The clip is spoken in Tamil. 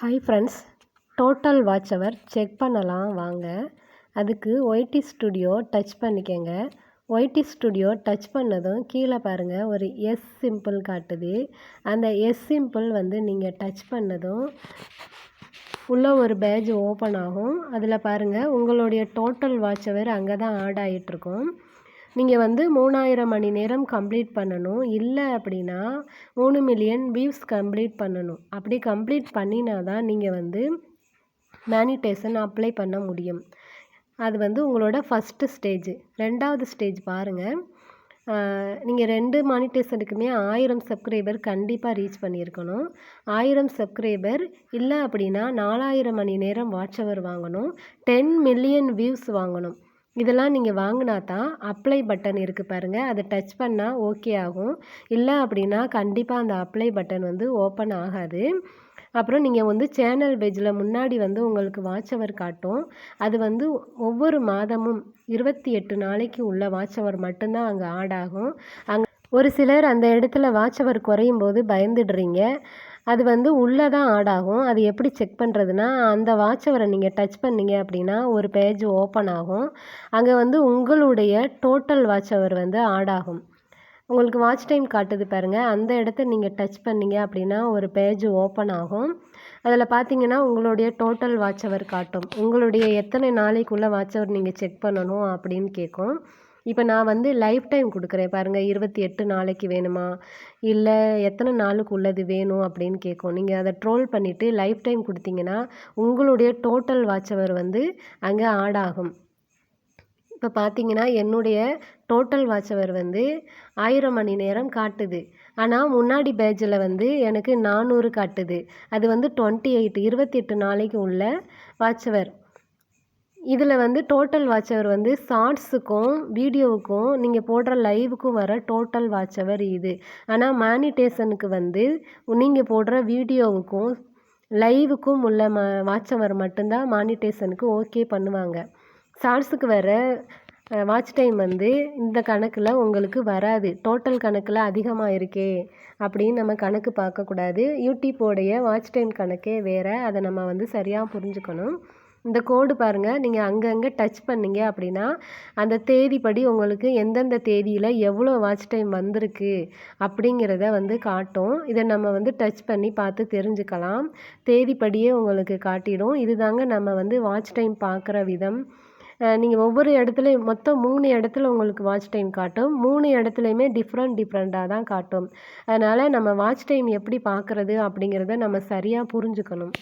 Hi friends total watch hour check பண்ணலாம் வாங்க. அதுக்கு ஒய்டி ஸ்டுடியோ டச் பண்ணிக்கங்க. ஒய்டி ஸ்டுடியோ டச் பண்ணதும் கீழே பாருங்கள் ஒரு எஸ் சிம்பிள் காட்டுது. அந்த எஸ் சிம்பிள் வந்து நீங்கள் டச் பண்ணதும் உள்ளே ஒரு பேஜ் ஓப்பன் ஆகும். அதில் பாருங்கள் உங்களுடைய டோட்டல் வாட்ச் அவர் அங்கே தான் ஆட் ஆகிட்ருக்கும் நீங்கள் வந்து மூணாயிரம் மணி நேரம் கம்ப்ளீட் பண்ணணும். இல்லை அப்படின்னா மூணு மில்லியன் வியூஸ் கம்ப்ளீட் பண்ணணும். அப்படி கம்ப்ளீட் பண்ணினா தான் நீங்கள் வந்து மேனிடேஷன் அப்ளை பண்ண முடியும். அது வந்து உங்களோட ஃபஸ்ட்டு ஸ்டேஜ். ரெண்டாவது ஸ்டேஜ் பாருங்கள் நீங்கள் ரெண்டு மானிட்டேஷனுக்குமே ஆயிரம் சப்ஸ்கிரைபர் கண்டிப்பாக ரீச் பண்ணியிருக்கணும். ஆயிரம் சப்ஸ்கிரைபர் இல்லை அப்படின்னா நாலாயிரம் மணி நேரம் வாட்ச் அவர் வாங்கணும். டென் மில்லியன் வியூஸ் வாங்கணும். இதெல்லாம் நீங்கள் வாங்கினா தான் அப்ளை பட்டன் இருக்குது பாருங்கள் அதை டச் பண்ணால் ஓகே ஆகும். இல்லை அப்படின்னா கண்டிப்பாக அந்த அப்ளை பட்டன் வந்து ஓப்பன் ஆகாது. அப்புறம் நீங்கள் வந்து சேனல் பேஜில் முன்னாடி வந்து உங்களுக்கு வாட்ச் அவர் காட்டும். அது வந்து ஒவ்வொரு மாதமும் இருபத்தி எட்டு நாளைக்கு உள்ள வாட்ச் அவர் மட்டும்தான் அங்கே ஆட் ஆகும். அங்கே ஒரு சிலர் அந்த இடத்துல வாட்ச் அவர் குறையும் போது பயந்துடுறீங்க. அது வந்து உள்ளே தான் ஆட் ஆகும். அது எப்படி செக் பண்ணுறதுனா அந்த வாட்ச் அவரை நீங்கள் டச் பண்ணீங்க அப்படின்னா ஒரு பேஜ் ஓப்பன் ஆகும். அங்கே வந்து உங்களுடைய டோட்டல் வாட்ச் அவர் வந்து ஆட் ஆகும். உங்களுக்கு வாட்ச் டைம் காட்டுது பாருங்கள் அந்த இடத்த நீங்கள் டச் பண்ணீங்க அப்படின்னா ஒரு பேஜ் ஓப்பன் ஆகும். அதில் பார்த்தீங்கன்னா உங்களுடைய டோட்டல் வாட்ச் அவர் காட்டும். உங்களுடைய எத்தனை நாளைக்குள்ளே வாட்ச் அவர் நீங்கள் செக் பண்ணணும் அப்படின்னு கேட்கும். இப்போ நான் வந்து லைஃப் டைம் கொடுக்குறேன். பாருங்கள் இருபத்தி எட்டு நாளைக்கு வேணுமா? இல்லை எத்தனை நாளுக்கு உள்ளது வேணும் அப்படின்னு கேட்கும். நீங்கள் அதை ட்ரோல் பண்ணிவிட்டு லைஃப் டைம் கொடுத்தீங்கன்னா உங்களுடைய டோட்டல் வாட்ச் அவர் வந்து அங்கே ஆட் ஆகும். இப்போ பார்த்தீங்கன்னா என்னுடைய டோட்டல் வாட்ச் அவர் வந்து ஆயிரம் மணி நேரம் காட்டுது. ஆனால் முன்னாடி பேஜில் வந்து எனக்கு நானூறு காட்டுது. அது வந்து டுவெண்ட்டி எயிட் இருபத்தி எட்டு நாளைக்கு உள்ள வாட்சவர் இதில் வந்து டோட்டல் வாட்ச் அவர் வந்து ஷார்ட்ஸுக்கும் வீடியோவுக்கும் நீங்கள் போடுற லைவுக்கும் வர டோட்டல் வாட்ச் அவர் இது. ஆனால் மானிட்டேஷனுக்கு வந்து நீங்கள் போடுற வீடியோவுக்கும் லைவுக்கும் உள்ள ம வாட்ச் அவர் மட்டும்தான் மானிட்டேஷனுக்கு ஓகே பண்ணுவாங்க. ஷார்ட்ஸுக்கு வர வாட்ச் டைம் வந்து இந்த கணக்கில் உங்களுக்கு வராது. டோட்டல் கணக்கில் அதிகமாக இருக்கே அப்படின்னு நம்ம கணக்கு பார்க்கக்கூடாது. யூடியூப்போடைய வாட்ச் டைம் கணக்கே வேறு. அதை நம்ம வந்து சரியாக புரிஞ்சுக்கணும். இந்த கோடு பாருங்கள் நீங்கள் அங்கங்கே டச் பண்ணிங்க அப்படின்னா அந்த தேதிப்படி உங்களுக்கு எந்தெந்த தேதியில் எவ்வளோ வாட்ச் டைம் வந்திருக்கு அப்படிங்கிறத வந்து காட்டும். இதை நம்ம வந்து டச் பண்ணி பார்த்து தெரிஞ்சுக்கலாம். தேதிப்படியே உங்களுக்கு காட்டிடும். இதுதாங்க நம்ம வந்து வாட்ச் டைம் பார்க்குற விதம். நீங்கள் ஒவ்வொரு இடத்துலையும் மொத்தம் மூணு இடத்துல உங்களுக்கு வாட்ச் டைம் காட்டும். மூணு இடத்துலையுமே டிஃப்ரெண்ட் டிஃப்ரெண்ட்டாக தான் காட்டும். அதனால் நம்ம வாட்ச் டைம் எப்படி பார்க்குறது அப்படிங்கிறத நம்ம சரியாக புரிஞ்சுக்கணும்.